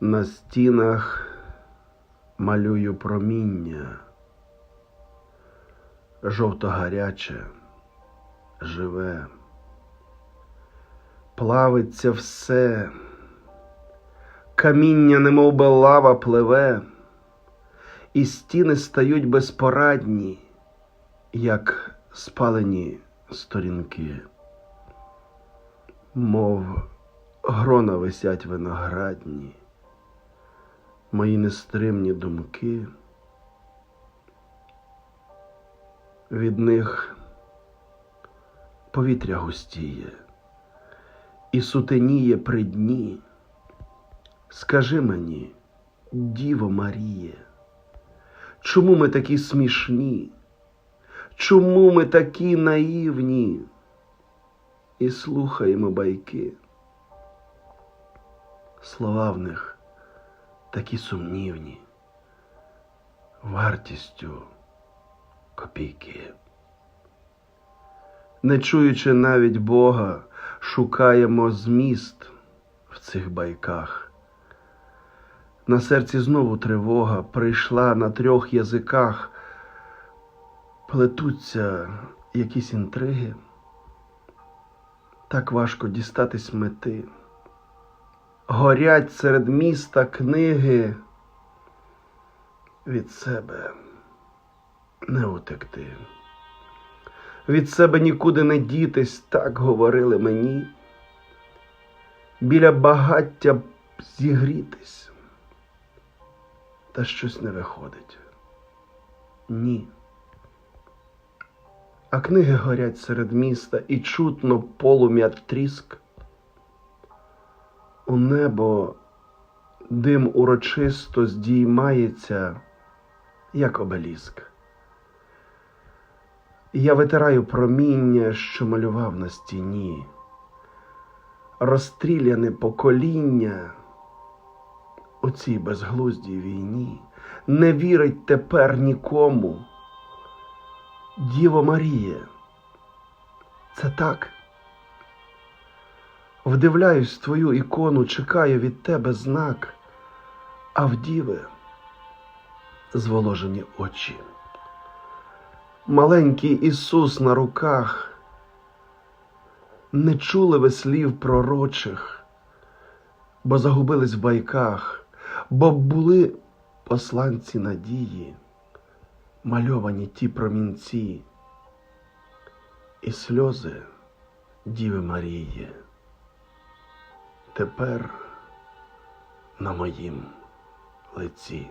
На стінах малюю проміння, жовто-гаряче, живе, плавиться все, каміння, немов би лава пливе, і стіни стають безпорадні, як спалені сторінки, мов грона висять виноградні, мої нестримні думки. Від них повітря густіє і сутеніє при дні. Скажи мені, Діво Маріє, чому ми такі смішні? Чому ми такі наївні? І слухаємо байки. Слова в них такі сумнівні, вартістю копійки. Не чуючи навіть Бога, шукаємо зміст в цих байках. На серці знову тривога прийшла на трьох язиках, плетуться якісь інтриги, так важко дістатись мети. Горять серед міста книги від себе не утекти. Від себе нікуди не дітись, так говорили мені. Біля багаття зігрітись, та щось не виходить. Ні. А книги горять серед міста і чутно полум'я тріск. У небо дим урочисто здіймається, як обеліск. Я витираю проміння, що малював на стіні, розстріляне покоління у цій безглуздій війні не вірить тепер нікому. Діво Маріє, це так. Вдивляюсь в твою ікону, чекаю від тебе знак, а в діви зволожені очі. Маленький Ісус на руках, не чули ви слів пророчих, бо загубились в байках, бо були посланці надії, мальовані ті промінці і сльози Діви Марії. Тепер на моїм лиці.